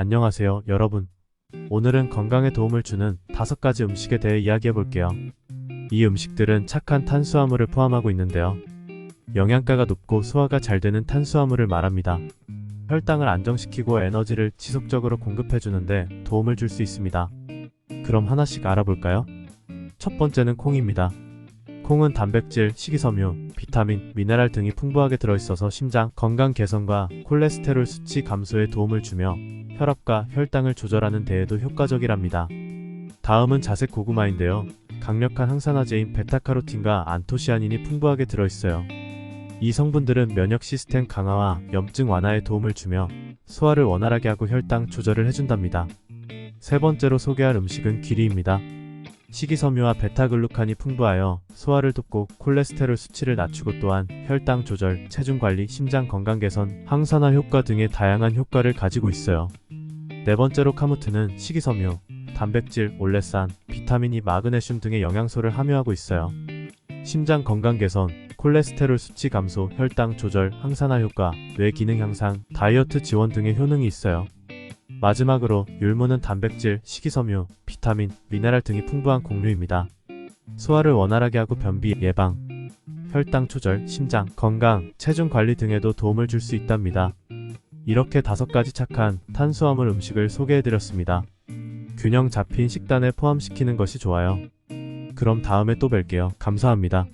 안녕하세요, 여러분. 오늘은 건강에 도움을 주는 다섯 가지 음식에 대해 이야기해 볼게요. 이 음식들은 착한 탄수화물을 포함하고 있는데요. 영양가가 높고 소화가 잘 되는 탄수화물을 말합니다. 혈당을 안정시키고 에너지를 지속적으로 공급해 주는데 도움을 줄 수 있습니다. 그럼 하나씩 알아볼까요? 첫 번째는 콩입니다. 콩은 단백질, 식이섬유, 비타민, 미네랄 등이 풍부하게 들어있어서 심장 건강 개선과 콜레스테롤 수치 감소에 도움을 주며 혈압과 혈당을 조절하는 데에도 효과적이랍니다. 다음은 자색 고구마인데요. 강력한 항산화제인 베타카로틴과 안토시아닌이 풍부하게 들어있어요. 이 성분들은 면역 시스템 강화와 염증 완화에 도움을 주며 소화를 원활하게 하고 혈당 조절을 해준답니다. 세 번째로 소개할 음식은 귀리입니다. 식이섬유와 베타글루칸이 풍부하여 소화를 돕고 콜레스테롤 수치를 낮추고 또한 혈당 조절, 체중 관리, 심장 건강 개선, 항산화 효과 등의 다양한 효과를 가지고 있어요. 네 번째로 카무트는 식이섬유, 단백질, 올레산, 비타민이 마그네슘 등의 영양소를 함유하고 있어요. 심장 건강 개선, 콜레스테롤 수치 감소, 혈당 조절, 항산화 효과, 뇌 기능 향상, 다이어트 지원 등의 효능이 있어요. 마지막으로 율무는 단백질, 식이섬유, 비타민, 미네랄 등이 풍부한 곡류입니다. 소화를 원활하게 하고 변비 예방, 혈당 조절, 심장 건강, 체중 관리 등에도 도움을 줄 수 있답니다. 이렇게 다섯 가지 착한 탄수화물 음식을 소개해드렸습니다. 균형 잡힌 식단에 포함시키는 것이 좋아요. 그럼 다음에 또 뵐게요. 감사합니다.